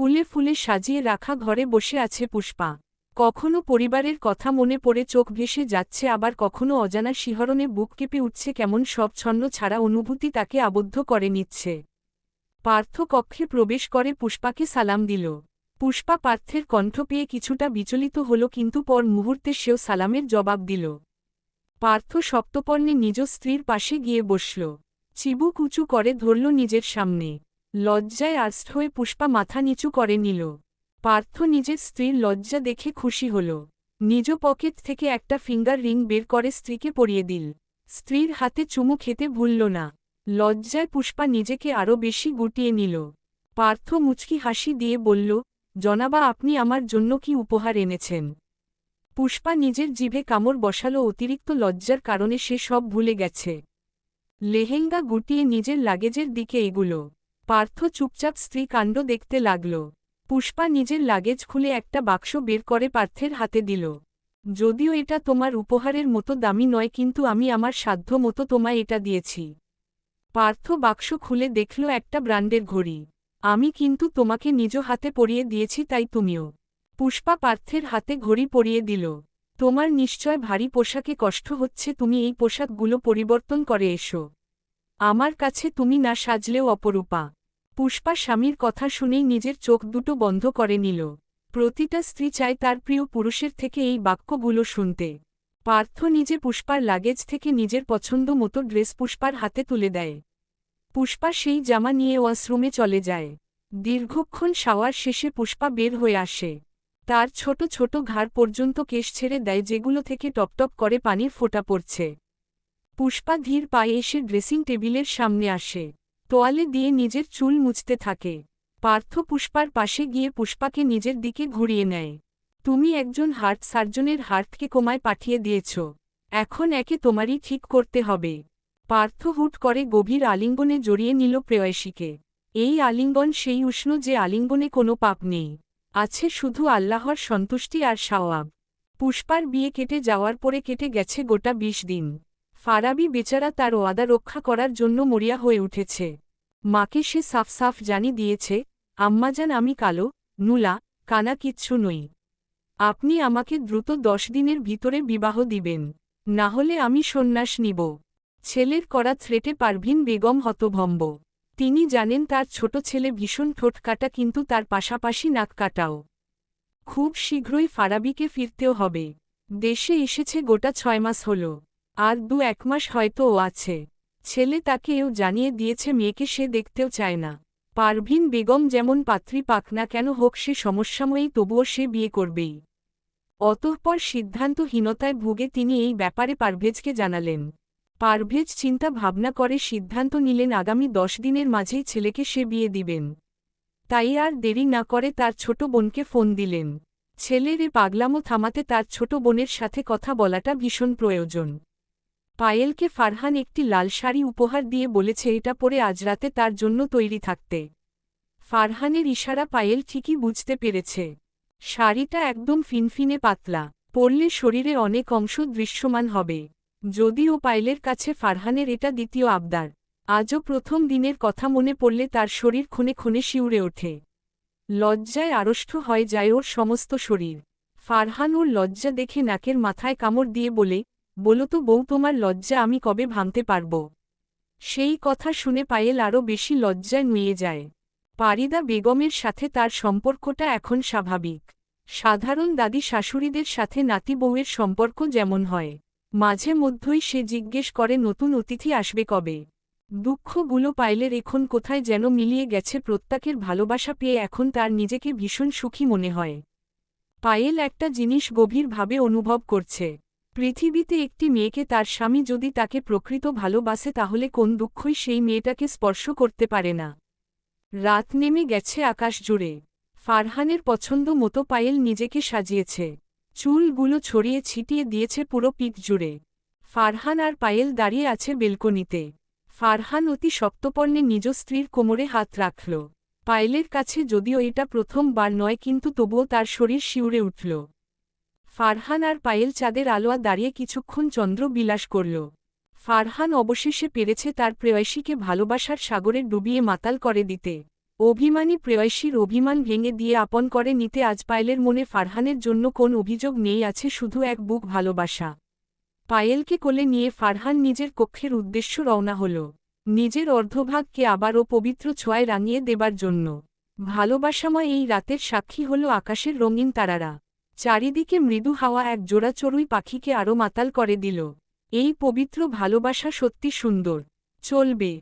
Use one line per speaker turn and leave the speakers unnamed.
ফুলে ফুলে সাজিয়ে রাখা ঘরে বসে আছে পুষ্পা। কখনো পরিবারের কথা মনে পড়ে চোখ ভেসে যাচ্ছে, আবার কখনো অজানা শিহরণে বুক কেঁপে উঠছে কেমন সব ছন্ন ছাড়া অনুভূতি তাকে আবদ্ধ করে নিচ্ছে। পার্থ কক্ষে প্রবেশ করে পুষ্পাকে সালাম দিল। পুষ্পা পার্থের কণ্ঠ পেয়ে কিছুটা বিচলিত হল, কিন্তু পর মুহূর্তে সেও সালামের জবাব দিল। পার্থ সপ্তপর্ণে নিজ স্ত্রীর পাশে গিয়ে বসল। চিবুক উঁচু করে ধরল নিজের সামনে। লজ্জায় আস্ত হয়ে পুষ্পা মাথা নিচু করে নিল। পার্থ নিজের স্ত্রীর লজ্জা দেখে খুশি হল। নিজ পকেট থেকে একটা ফিঙ্গার রিং বের করে স্ত্রীকে পরিয়ে দিল। স্ত্রীর হাতে চুমু খেতে ভুলল না। লজ্জায় পুষ্পা নিজেকে আরও বেশি গুটিয়ে নিল। পার্থ মুচকি হাসি দিয়ে বলল, জনাবা, আপনি আমার জন্য কি উপহার এনেছেন? পুষ্পা নিজের জিভে কামড় বসালো, অতিরিক্ত লজ্জার কারণে সে সব ভুলে গেছে। লেহেঙ্গা গুটিয়ে নিজের লাগেজের দিকে এগুলো পার্থ চুপচাপ স্ত্রী কাণ্ড দেখতে লাগল। পুষ্পা নিজের লাগেজ খুলে একটা বাক্স বের করে পার্থের হাতে দিল। যদিও এটা তোমার উপহারের মতো দামি নয়, কিন্তু আমি আমার সাধ্য মতো তোমায় এটা দিয়েছি। পার্থ বাক্স খুলে দেখল একটা ব্র্যান্ডের ঘড়ি। আমি কিন্তু তোমাকে নিজ হাতে পরিয়ে দিয়েছি, তাই তুমিও। পুষ্পা পার্থের হাতে ঘড়ি পরিয়ে দিল। তোমার নিশ্চয় ভারী পোশাকে কষ্ট হচ্ছে, তুমি এই পোশাকগুলো পরিবর্তন করে এসো। আমার কাছে তুমি না সাজলেও অপরূপা। পুষ্পা স্বামীর কথা শুনেই নিজের চোখ দুটো বন্ধ করে নিল। প্রতিটা স্ত্রী চায় তার প্রিয় পুরুষের থেকে এই বাক্যগুলো শুনতে। পার্থ নিজে পুষ্পার লাগেজ থেকে নিজের পছন্দ মতো ড্রেস পুষ্পার হাতে তুলে দেয়। পুষ্পা সেই জামা নিয়ে ওয়াশরুমে চলে যায়। দীর্ঘক্ষণ শাওয়ার শেষে পুষ্পা বের হয়ে আসে। তার ছোট ছোট ঘাড় পর্যন্ত কেশ ছেড়ে দেয় যেগুলো থেকে টপটপ করে পানির ফোটা পড়ছে। পুষ্পা ধীর পায়ে এসে ড্রেসিং টেবিলের সামনে আসে। তোয়ালে দিয়ে নিজের চুল মুছতে থাকে। পার্থ পুষ্পার পাশে গিয়ে পুষ্পাকে নিজের দিকে ঘুরিয়ে নেয়। তুমি একজন হার্ট সার্জনের হার্টকে কোমায় পাঠিয়ে দিয়েছ। এখন একে তোমারই ঠিক করতে হবে। পার্থ হুট করে গভীর আলিঙ্গনে জড়িয়ে নিল প্রেয়সীকে। এই আলিঙ্গন সেই উষ্ণ যে আলিঙ্গনে কোনো পাপ নেই। আছে শুধু আল্লাহর সন্তুষ্টি আর সাওয়াব পুষ্পার বিয়ে কেটে যাওয়ার পরে কেটে গেছে গোটা বিশ দিন। ফারাবি বেচারা তার ওয়াদা রক্ষা করার জন্য মরিয়া হয়ে উঠেছে। মাকে সে সাফ সাফ জানি দিয়েছে আম্মাজান আমি কালো, নুলা, কানা কিচ্ছু নই। আপনি আমাকে দ্রুত দশ দিনের ভিতরে বিবাহ দিবেন, না হলে আমি সন্ন্যাস নিব। ছেলের করা থ্রেটে পারভিন বেগম হতভম্ব। তিনি জানেন তার ছোট ছেলে ভীষণ ঠোঁট কাটা, কিন্তু তার পাশাপাশি নাক কাটাও। খুব শীঘ্রই ফারাবিকে ফিরতেও হবে। দেশে এসেছে গোটা ছয় মাস হল। আর দু এক মাস হয়তো ও আছে। ছেলে তাকে এও জানিয়ে দিয়েছে, মেয়েকে সে দেখতেও চায় না। পারভিন বেগম যেমন পাত্রী পাক না কেন হোক, সে সমস্যাময়ী তবুও সে বিয়ে করবেই। অতঃপর সিদ্ধান্তহীনতায় ভুগে তিনি এই ব্যাপারে পারভেজকে জানালেন। পারভেজ চিন্তা ভাবনা করে সিদ্ধান্ত নিলেন, আগামী দশ দিনের মাঝেই ছেলেকে সে বিয়ে দিবেন। তাই আর দেরি না করে তার ছোট বোনকে ফোন দিলেন। ছেলের এ পাগলামো থামাতে তার ছোট বোনের সাথে কথা বলাটা ভীষণ প্রয়োজন। পায়েলকে ফারহান একটি লাল শাড়ি উপহার দিয়ে বলেছে, এটা পরে আজ রাতে তার জন্য তৈরি থাকতে। ফারহানের ইশারা পায়েল ঠিকই বুঝতে পেরেছে। শাড়িটা একদম ফিনফিনে পাতলা, পরলে শরীরে অনেক অংশ দৃশ্যমান হবে। যদিও পায়েলের কাছে ফারহানের এটা দ্বিতীয় আবদার, আজও প্রথম দিনের কথা মনে পড়লে তার শরীর খুনে খুনে শিউরে ওঠে। লজ্জায় আড়ষ্ট হয় যায় ওর সমস্ত শরীর। ফারহান ওর লজ্জা দেখে নাকের মাথায় কামড় দিয়ে বলে বলো তো বউ, তোমার লজ্জা আমি কবে ভাঙতে পারব? সেই কথা শুনে পায়েল আরও বেশি লজ্জায় নুয়ে যায়। পারিদা বেগমের সাথে তার সম্পর্কটা এখন স্বাভাবিক। সাধারণ দাদি শাশুড়িদের সাথে নাতি বউয়ের সম্পর্ক যেমন হয়। মাঝে মধ্যই সে জিজ্ঞেস করে, নতুন অতিথি আসবে কবে? দুঃখগুলো পাইলের এখন কোথায় যেন মিলিয়ে গেছে, প্রত্যেকের ভালোবাসা পেয়ে এখন তার নিজেকে ভীষণ সুখী মনে হয়। পায়েল একটা জিনিস গভীরভাবে অনুভব করছে। পৃথিবীতে একটি মেয়েকে তার স্বামী যদি তাকে প্রকৃত ভালোবাসে তাহলে কোন দুঃখই সেই মেয়েটাকে স্পর্শ করতে পারে না। রাত নেমে গেছে আকাশ জুড়ে। ফারহানের পছন্দ মতো পায়েল নিজেকে সাজিয়েছে। চুলগুলো ছড়িয়ে ছিটিয়ে দিয়েছে পুরো পিঠ জুড়ে। ফারহান আর পায়েল দাঁড়িয়ে আছে বেলকনিতে। ফারহান অতি শক্তপর্ণে নিজ স্ত্রীর কোমরে হাত রাখল। পায়েলের কাছে যদিও এটা প্রথমবার নয় কিন্তু তবুও তার শরীর শিউরে উঠল। ফারহান আর পায়েল চাঁদের আলোয়া দাঁড়িয়ে কিছুক্ষণ চন্দ্র বিলাস করল। ফারহান অবশেষে পেরেছে তার প্রেয়সীকে ভালোবাসার সাগরে ডুবিয়ে মাতাল করে দিতে। অভিমানী প্রেয়সীর অভিমান ভেঙে দিয়ে আপন করে নিতে আজ পায়েলের মনে ফারহানের জন্য কোন অভিযোগ নেই আছে শুধু এক বুক ভালোবাসা। পায়েলকে কোলে নিয়ে ফারহান নিজের কক্ষের উদ্দেশ্য রওনা হল। নিজের অর্ধভাগকে আবারও পবিত্র ছোঁয়ায় রাঙিয়ে দেবার জন্য। ভালোবাসাময় এই রাতের সাক্ষী হল আকাশের রঙিন তারারা। চারিদিকে মৃদু হাওয়া এক জোড়া চড়ুই পাখিকে আরও মাতাল করে দিল। এই পবিত্র ভালোবাসা সত্যি সুন্দর। চলবে।